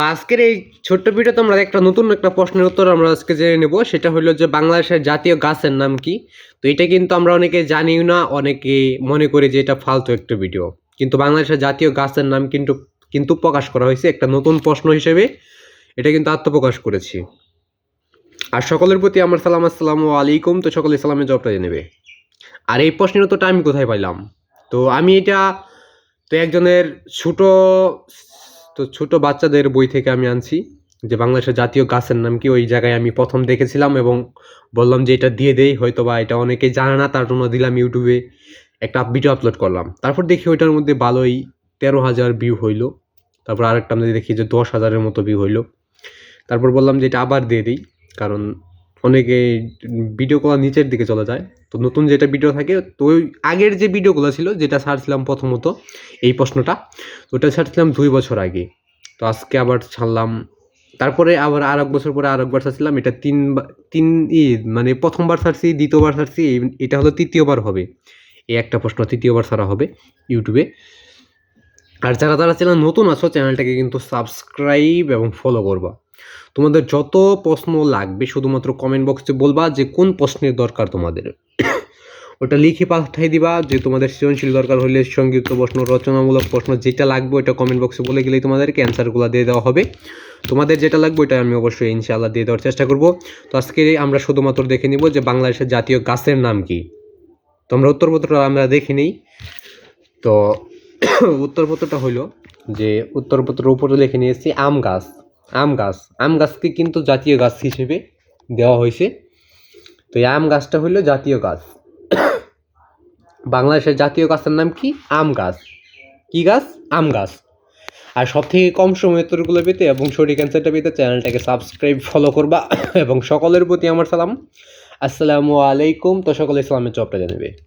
আজকের এই ছোট্ট ভিডিওতে আমরা একটা নতুন একটা প্রশ্নের উত্তর আমরা আজকে জেনে নেব। সেটা হলো যে বাংলাদেশের জাতীয় গাছের নাম কি? তো এটা কিন্তু আমরা অনেকে জানিও না, অনেকে মনে করি যে এটা ফালতু একটা ভিডিও কিন্তু বাংলাদেশের জাতীয় গাছের নাম কিন্তু কিন্তু প্রকাশ করা হয়েছে একটা নতুন প্রশ্ন হিসেবে। এটা কিন্তু আত্মপ্রকাশ করেছি। আর সকলের প্রতি আমার সালাম, আসসালামু আলাইকুম। তো সকলে সালামের জবটা জেনে নেবে। আর এই প্রশ্নের উত্তরটা আমি কোথায় পাইলাম? তো আমি এটা, তো একজনের ছোট তো ছোট বাচ্চাদের বই থেকে আমি আনছি, যে বাংলাদেশের জাতীয় গাছের নাম কি, ওই জায়গায় আমি প্রথম দেখেছিলাম এবং বললাম যে এটা দিয়ে দেই হয়তো বা এটা অনেকেই জানে না, তার জন্য দিলাম ইউটিউবে একটা ভিডিও আপলোড করলাম। তারপর দেখি ওইটার মধ্যে ভালোই তেরো হাজার ভিউ হইল, তারপর আরেকটা দেখি যে দশ হাজারের মতো ভিউ হইল। তারপর বললাম যে এটা আবার দিয়ে দিই, কারণ অনেকে ভিডিও কলার নিচের দিকে চলে যায়। তো নতুন যেটা ভিডিও থাকে, তো ওই আগের যে ভিডিওগুলো ছিল, যেটা ছাড়ছিলাম প্রথমত, এই প্রশ্নটা ওটা ছাড়ছিলাম দুই বছর আগে। তো আজকে আবার ছাড়লাম। তারপরে আবার আর এক বছর পরে আর একবার ছাড়ছিলাম, এটা তিন তিন ই মানে প্রথমবার ছাড়ছি, দ্বিতীয়বার ছাড়ছি এটা হলো তৃতীয়বার হবে। এই একটা প্রশ্ন, তৃতীয়বার ছাড়া হবে ইউটিউবে আর যারা যারা চ্যানেল নতুন আছো, চ্যানেলটাকে কিন্তু সাবস্ক্রাইব এবং ফলো করবা। তোমাদের যত প্রশ্ন লাগবে শুধুমাত্র কমেন্ট বক্সে বলবা যে কোন প্রশ্নের দরকার তোমাদের। ওটা লিখে পাঠিয়ে দিবা যে তোমাদের সৃজনশীল দরকার হলে সংক্ষিপ্ত প্রশ্ন, রচনামূলক প্রশ্ন যেটা লাগবে ওটা কমেন্ট বক্সে বলে গেলেই তোমাদেরকে অ্যান্সারগুলো দিয়ে দেওয়া হবে। তোমাদের যেটা লাগবে ওটা আমি অবশ্যই ইনশাআল্লাহ দিয়ে দেওয়ার চেষ্টা করব। তো আজকে আমরা শুধুমাত্র দেখে নিব যে বাংলাদেশের জাতীয় গাছের নাম কি। তোমরা উত্তরপত্রটা আমরা দেখে নিই। তো উত্তরপত্রটা হলো যে উত্তরপত্রের উপরে লিখে নিয়েছি আম গাছ। আম গাছ। আম গাছকে কিন্তু জাতীয় গাছ হিসেবে দেওয়া হয়েছে। তো এই আম গাছটা হলো জাতীয় গাছ। বাংলাদেশের জাতীয় গাছের নাম কি? আম গাছ। কি গাছ? আম গাছ। আর সব থেকে কম সময় উত্তরগুলো পেতে এবং সঠিক অ্যান্সারটা পেতে চ্যানেলটাকে সাবস্ক্রাইব ফলো করবা। এবং সকলের প্রতি আমার সালাম। আসসালামু আলাইকুম। তো সকলে ইসলামের চপটা জানাবে।